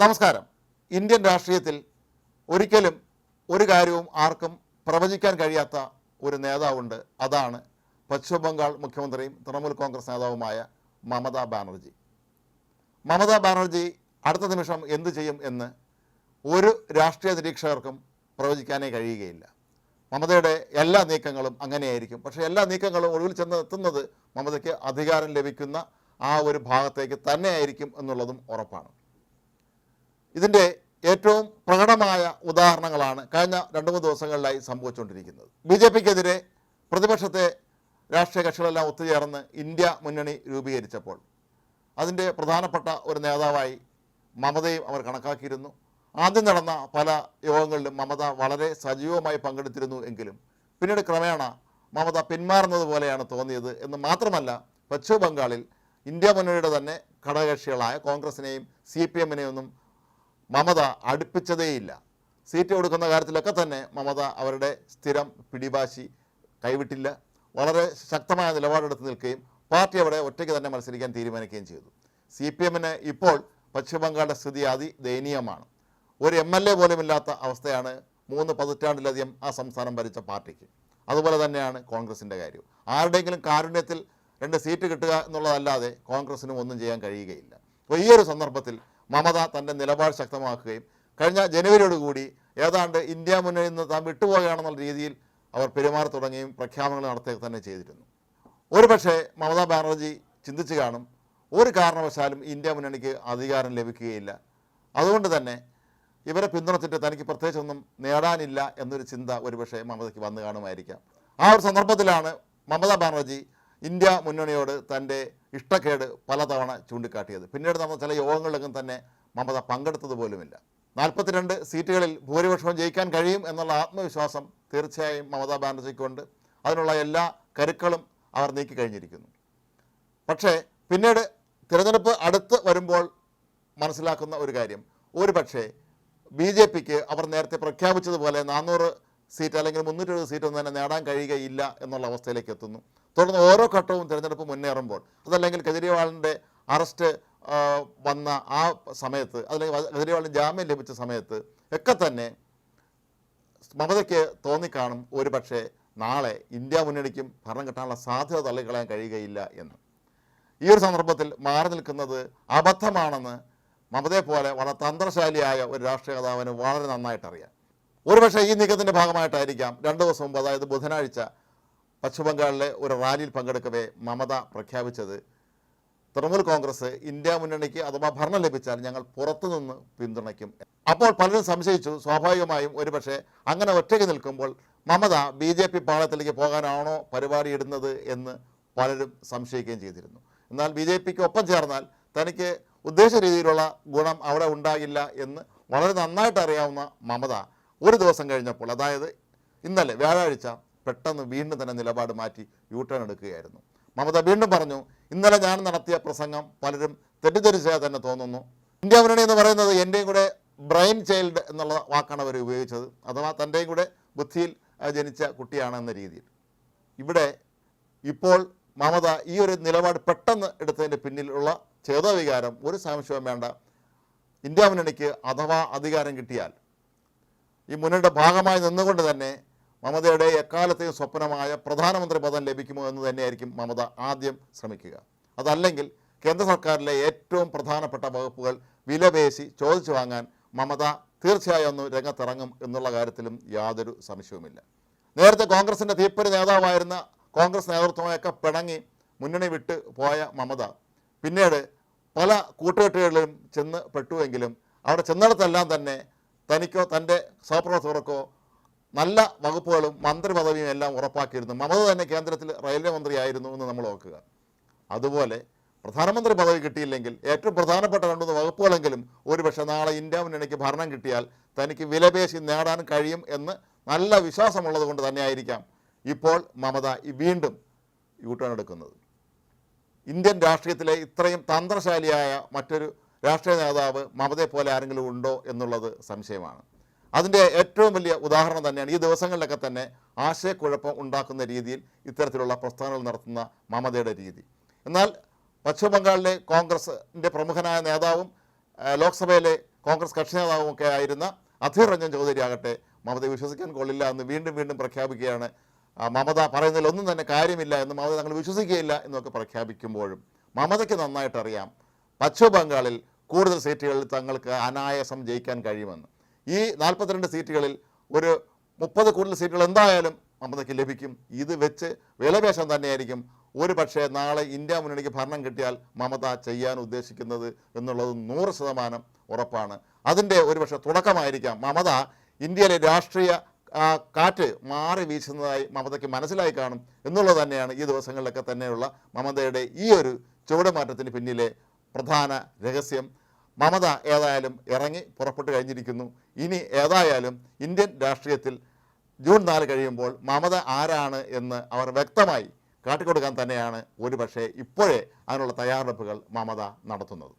നമസ്കാരം. ഇന്ത്യൻ രാഷ്ട്രീയത്തിൽ ഒരിക്കലും ഒരു കാര്യവും ആർക്കും പ്രവചിക്കാൻ കഴിയാത്ത ഒരു നേതാവുണ്ട്. അതാണ് പശ്ചിമ ബംഗാൾ മുഖ്യമന്ത്രിയും തൃണമൂൽ കോൺഗ്രസ് നേതാവുമായ മമതാ ബാനർജി. മമതാ ബാനർജി അടുത്ത നിമിഷം എന്തു ചെയ്യും എന്ന് ഒരു രാഷ്ട്രീയ നിരീക്ഷകർക്കും പ്രവചിക്കാനേ കഴിയുകയില്ല. മമതയുടെ എല്ലാ നീക്കങ്ങളും അങ്ങനെയായിരിക്കും. പക്ഷേ എല്ലാ നീക്കങ്ങളും ഒടുവിൽ ചെന്ന് എത്തുന്നത് മമതയ്ക്ക് അധികാരം ലഭിക്കുന്ന ആ ഒരു ഭാഗത്തേക്ക് തന്നെയായിരിക്കും എന്നുള്ളതും ഉറപ്പാണ്. ഇതിന്റെ ഏറ്റവും പ്രകടമായ ഉദാഹരണങ്ങളാണ് കഴിഞ്ഞ രണ്ട് മൂന്ന് ദിവസങ്ങളിലായി സംഭവിച്ചുകൊണ്ടിരിക്കുന്നത്. ബി ജെ പിക്കെതിരെ പ്രതിപക്ഷത്തെ രാഷ്ട്രീയ കക്ഷികളെല്ലാം ഒത്തുചേർന്ന് ഇന്ത്യ മുന്നണി രൂപീകരിച്ചപ്പോൾ അതിന്റെ പ്രധാനപ്പെട്ട ഒരു നേതാവായി മമതയും അവർ കണക്കാക്കിയിരുന്നു. ആദ്യം നടന്ന പല യോഗങ്ങളിലും മമത വളരെ സജീവമായി പങ്കെടുത്തിരുന്നു എങ്കിലും പിന്നീട് ക്രമേണ മമത പിന്മാറുന്നത് പോലെയാണ് തോന്നിയത് എന്ന് മാത്രമല്ല പശ്ചിമ ബംഗാളിൽ ഇന്ത്യ മുന്നണിയുടെ തന്നെ ഘടകകക്ഷികളായ കോൺഗ്രസിനെയും സി പി എമ്മിനെയും ഒന്നും മമത അടുപ്പിച്ചതേയില്ല. സീറ്റ് കൊടുക്കുന്ന കാര്യത്തിലൊക്കെ തന്നെ മമത അവരുടെ സ്ഥിരം പിടിവാശി കൈവിട്ടില്ല. വളരെ ശക്തമായ നിലപാടെടുത്ത് നിൽക്കുകയും പാർട്ടി അവിടെ ഒറ്റയ്ക്ക് തന്നെ മത്സരിക്കാൻ തീരുമാനിക്കുകയും ചെയ്തു. സി പി എമ്മിന് ഇപ്പോൾ പശ്ചിമബംഗാളിന്റെ സ്ഥിതി അതിദയനീയമാണ്. ഒരു എം എൽ എ പോലുമില്ലാത്ത അവസ്ഥയാണ് മൂന്ന് പതിറ്റാണ്ടിലധികം ആ സംസ്ഥാനം ഭരിച്ച പാർട്ടിക്ക്. അതുപോലെ തന്നെയാണ് കോൺഗ്രസിന്റെ കാര്യം ആരുടെയെങ്കിലും കാരുണ്യത്തിൽ രണ്ട് സീറ്റ് കിട്ടുക എന്നുള്ളതല്ലാതെ കോൺഗ്രസിനും ഒന്നും ചെയ്യാൻ കഴിയുകയില്ല. അപ്പോൾ ഈ ഒരു സന്ദർഭത്തിൽ മമത തന്റെ നിലപാട് ശക്തമാക്കുകയും കഴിഞ്ഞ ജനുവരിയോടുകൂടി ഏതാണ്ട് ഇന്ത്യ മുന്നണിയിൽ നിന്ന് താൻ വിട്ടുപോവുകയാണെന്നുള്ള രീതിയിൽ അവർ പെരുമാറി തുടങ്ങുകയും പ്രഖ്യാപനങ്ങൾ നടത്തുക തന്നെ ചെയ്തിരുന്നു. ഒരുപക്ഷെ മമതാ ബാനർജി ചിന്തിച്ചു കാണും ഒരു കാരണവശാലും ഇന്ത്യ മുന്നണിക്ക് അധികാരം ലഭിക്കുകയില്ല. അതുകൊണ്ട് തന്നെ ഇവരെ പിന്തുണച്ചിട്ട് തനിക്ക് പ്രത്യേകിച്ചൊന്നും നേടാനില്ല എന്നൊരു ചിന്ത ഒരുപക്ഷെ മമതയ്ക്ക് വന്നു കാണുമായിരിക്കാം. ആ ഒരു സന്ദർഭത്തിലാണ് മമതാ ബാനർജി ഇന്ത്യ മുന്നണിയോട് തന്റെ ഇഷ്ടക്കേട് പലതവണ ചൂണ്ടിക്കാട്ടിയത്. പിന്നീട് നമ്മൾ ചില യോഗങ്ങളിലൊക്കെ തന്നെ മമത പങ്കെടുത്തത് പോലുമില്ല. നാൽപ്പത്തിരണ്ട് സീറ്റുകളിൽ ഭൂരിപക്ഷവും ജയിക്കാൻ കഴിയും എന്നുള്ള ആത്മവിശ്വാസം തീർച്ചയായും മമതാ ബാനർജിക്കുണ്ട്. അതിനുള്ള എല്ലാ കരുക്കളും അവർ നീക്കിക്കഴിഞ്ഞിരിക്കുന്നു പക്ഷേ പിന്നീട് തിരഞ്ഞെടുപ്പ് അടുത്ത് വരുമ്പോൾ മനസ്സിലാക്കുന്ന ഒരു കാര്യം. ഒരു പക്ഷേ ബി ജെ പിക്ക് അവർ നേരത്തെ പ്രഖ്യാപിച്ചതുപോലെ നാനൂറ് സീറ്റ് അല്ലെങ്കിൽ മുന്നൂറ്റി എഴുപത് സീറ്റൊന്നും തന്നെ നേടാൻ കഴിയുകയില്ല എന്നുള്ള അവസ്ഥയിലേക്ക് എത്തുന്നു. തുടർന്ന് ഓരോ ഘട്ടവും തിരഞ്ഞെടുപ്പ് മുന്നേറുമ്പോൾ അതല്ലെങ്കിൽ കെജ്രിവാളിന്റെ അറസ്റ്റ് വന്ന ആ സമയത്ത് അല്ലെങ്കിൽ കെജ്രിവാളിന് ജാമ്യം ലഭിച്ച സമയത്ത് ഒക്കെ തന്നെ മമതയ്ക്ക് തോന്നിക്കാണും ഒരു പക്ഷേ നാളെ ഇന്ത്യ മുന്നണിക്കും ഭരണം കിട്ടാനുള്ള സാധ്യത തള്ളിക്കളയാൻ കഴിയുകയില്ല എന്ന്. ഈ ഒരു സന്ദർഭത്തിൽ മാറി നിൽക്കുന്നത് അബദ്ധമാണെന്ന് മമതയെ പോലെ വളരെ തന്ത്രശാലിയായ ഒരു രാഷ്ട്രീയ നേതാവിന് വളരെ നന്നായിട്ടറിയാം. ഒരുപക്ഷെ ഈ നീക്കത്തിന്റെ ഭാഗമായിട്ടായിരിക്കാം രണ്ട് ദിവസം മുമ്പ് അതായത് ബുധനാഴ്ച പശ്ചിമ ബംഗാളിലെ ഒരു റാലിയിൽ പങ്കെടുക്കവേ മമത പ്രഖ്യാപിച്ചത്. തൃണമൂൽ കോൺഗ്രസ് ഇന്ത്യ മുന്നണിക്ക് അഥവാ ഭരണം ലഭിച്ചാൽ ഞങ്ങൾ പുറത്തുനിന്ന് പിന്തുണയ്ക്കും. അപ്പോൾ പലരും സംശയിച്ചു. സ്വാഭാവികമായും ഒരുപക്ഷെ അങ്ങനെ ഒറ്റയ്ക്ക് നിൽക്കുമ്പോൾ മമത ബി ജെ പി പാളത്തിലേക്ക് പോകാനാണോ പരിപാടി ഇടുന്നത് എന്ന് പലരും സംശയിക്കുകയും ചെയ്തിരുന്നു. എന്നാൽ ബി ജെ പിക്ക് ഒപ്പം ചേർന്നാൽ തനിക്ക് ഉദ്ദേശ രീതിയിലുള്ള ഗുണം അവിടെ ഉണ്ടാകില്ല എന്ന് വളരെ നന്നായിട്ട് അറിയാവുന്ന മമത ഒരു ദിവസം കഴിഞ്ഞപ്പോൾ അതായത് ഇന്നലെ വ്യാഴാഴ്ച പെട്ടെന്ന് വീണ്ടും തന്നെ നിലപാട് മാറ്റി യൂ ടേൺ എടുക്കുകയായിരുന്നു. മമത വീണ്ടും പറഞ്ഞു ഇന്നലെ ഞാൻ നടത്തിയ പ്രസംഗം പലരും തെറ്റിദ്ധരിച്ചാൽ തന്നെ തോന്നുന്നു. ഇന്ത്യ മുന്നണി എന്ന് പറയുന്നത് എന്റെയും കൂടെ ബ്രെയിൻ ചൈൽഡ് എന്നുള്ള വാക്കാണ് അവർ ഉപയോഗിച്ചത്. അഥവാ തന്റെയും കൂടെ ബുദ്ധിയിൽ ജനിച്ച കുട്ടിയാണ് എന്ന രീതിയിൽ. ഇവിടെ ഇപ്പോൾ മമത ഈ ഒരു നിലപാട് പെട്ടെന്ന് എടുത്തതിന്റെ പിന്നിലുള്ള ചേതോവികാരം ഒരു സംശയവും വേണ്ട. ഇന്ത്യ മുന്നണിക്ക് അഥവാ അധികാരം കിട്ടിയാൽ ഈ മുന്നണിയുടെ ഭാഗമായി നിന്നുകൊണ്ട് തന്നെ മമതയുടെ എക്കാലത്തെയും സ്വപ്നമായ പ്രധാനമന്ത്രി പദം ലഭിക്കുമോ എന്ന് തന്നെയായിരിക്കും മമത ആദ്യം ശ്രമിക്കുക. അതല്ലെങ്കിൽ കേന്ദ്ര സർക്കാരിലെ ഏറ്റവും പ്രധാനപ്പെട്ട വകുപ്പുകൾ വിലപേശി ചോദിച്ചു വാങ്ങാൻ മമത തീർച്ചയായും ഒന്ന് രംഗത്തിറങ്ങും എന്നുള്ള കാര്യത്തിലും യാതൊരു സംശയവുമില്ല. നേരത്തെ കോൺഗ്രസിന്റെ തീപ്പരി നേതാവായിരുന്ന കോൺഗ്രസ് നേതൃത്വമൊക്കെ പിണങ്ങി മുന്നണി വിട്ട് പോയ മമത പിന്നീട് പല കൂട്ടുകെട്ടുകളിലും ചെന്ന് പെട്ടുവെങ്കിലും അവിടെ ചെന്നിടത്തെല്ലാം തന്നെ തനിക്കോ തന്റെ സഹപ്രവർത്തകർക്കോ നല്ല വകുപ്പുകളും മന്ത്രി പദവിയും എല്ലാം ഉറപ്പാക്കിയിരുന്നു. മമത തന്നെ കേന്ദ്രത്തിൽ റെയിൽവേ മന്ത്രിയായിരുന്നു എന്ന് നമ്മൾ ഓർക്കുക. അതുപോലെ പ്രധാനമന്ത്രി പദവി കിട്ടിയില്ലെങ്കിൽ ഏറ്റവും പ്രധാനപ്പെട്ട രണ്ടു വകുപ്പുകളെങ്കിലും ഒരുപക്ഷെ നാളെ ഇന്ത്യ മുന്നണിക്ക് ഭരണം കിട്ടിയാൽ തനിക്ക് വിലപേശി നേടാൻ കഴിയും എന്ന് നല്ല വിശ്വാസമുള്ളത് കൊണ്ട് തന്നെയായിരിക്കാം ഇപ്പോൾ മമത വീണ്ടും യൂട്ടേൺ ടേൺ എടുക്കുന്നത്. ഇന്ത്യൻ രാഷ്ട്രീയത്തിലെ ഇത്രയും തന്ത്രശാലിയായ മറ്റൊരു രാഷ്ട്രീയ നേതാവ് മമതയെ പോലെ ആരെങ്കിലും ഉണ്ടോ എന്നുള്ളത് സംശയമാണ്. അതിന്റെ ഏറ്റവും വലിയ ഉദാഹരണം തന്നെയാണ് ഈ ദിവസങ്ങളിലൊക്കെ തന്നെ ആശയക്കുഴപ്പം ഉണ്ടാക്കുന്ന രീതിയിൽ ഇത്തരത്തിലുള്ള പ്രസ്ഥാനങ്ങൾ നടത്തുന്ന മമതയുടെ രീതി. എന്നാൽ പശ്ചിമബംഗാളിലെ കോൺഗ്രസിന്റെ പ്രമുഖനായ നേതാവും ലോക്സഭയിലെ കോൺഗ്രസ് കക്ഷി നേതാവും ഒക്കെ ആയിരുന്ന അധീർ രഞ്ജൻ ചൗധരി ആകട്ടെ മമതയെ വിശ്വസിക്കാൻ കൊള്ളില്ല എന്ന് വീണ്ടും വീണ്ടും പ്രഖ്യാപിക്കുകയാണ്. മമത പറയുന്നതിൽ ഒന്നും തന്നെ കാര്യമില്ല എന്ന് മമത തങ്ങൾ വിശ്വസിക്കുകയില്ല എന്നൊക്കെ പ്രഖ്യാപിക്കുമ്പോഴും മമതയ്ക്ക് നന്നായിട്ടറിയാം പശ്ചിമ ബംഗാളിൽ കൂടുതൽ സീറ്റുകളിൽ തങ്ങൾക്ക് അനായാസം ജയിക്കാൻ കഴിയുമെന്ന്. ഈ നാൽപ്പത്തിരണ്ട് സീറ്റുകളിൽ ഒരു മുപ്പത് കൂടുതൽ സീറ്റുകൾ എന്തായാലും മമതയ്ക്ക് ലഭിക്കും. ഇത് വെച്ച് വിലപേശം തന്നെയായിരിക്കും. ഒരു പക്ഷേ നാളെ ഇന്ത്യ മുന്നണിക്ക് ഭരണം കിട്ടിയാൽ മമത ചെയ്യാൻ ഉദ്ദേശിക്കുന്നത് എന്നുള്ളത് നൂറ് ശതമാനം ഉറപ്പാണ്. അതിന്റെ ഒരു പക്ഷേ തുടക്കമായിരിക്കാം. മമത ഇന്ത്യയിലെ രാഷ്ട്രീയ കാറ്റ് മാറി വീശുന്നതായി മമതയ്ക്ക് മനസ്സിലായി കാണും എന്നുള്ളത് തന്നെയാണ് ഈ ദിവസങ്ങളിലൊക്കെ തന്നെയുള്ള മമതയുടെ ഈ ഒരു ചുവടുമാറ്റത്തിന് പിന്നിലെ പ്രധാന രഹസ്യം. മമത ഏതായാലും ഇറങ്ങി പുറപ്പെട്ടു കഴിഞ്ഞിരിക്കുന്നു. ഇനി ഏതായാലും ഇന്ത്യൻ രാഷ്ട്രീയത്തിൽ ജൂൺ നാല് കഴിയുമ്പോൾ മമത ആരാണ് എന്ന് അവർ വ്യക്തമായി കാട്ടിക്കൊടുക്കാൻ തന്നെയാണ് ഒരുപക്ഷെ ഇപ്പോഴേ അതിനുള്ള തയ്യാറെടുപ്പുകൾ മമത നടത്തുന്നത്.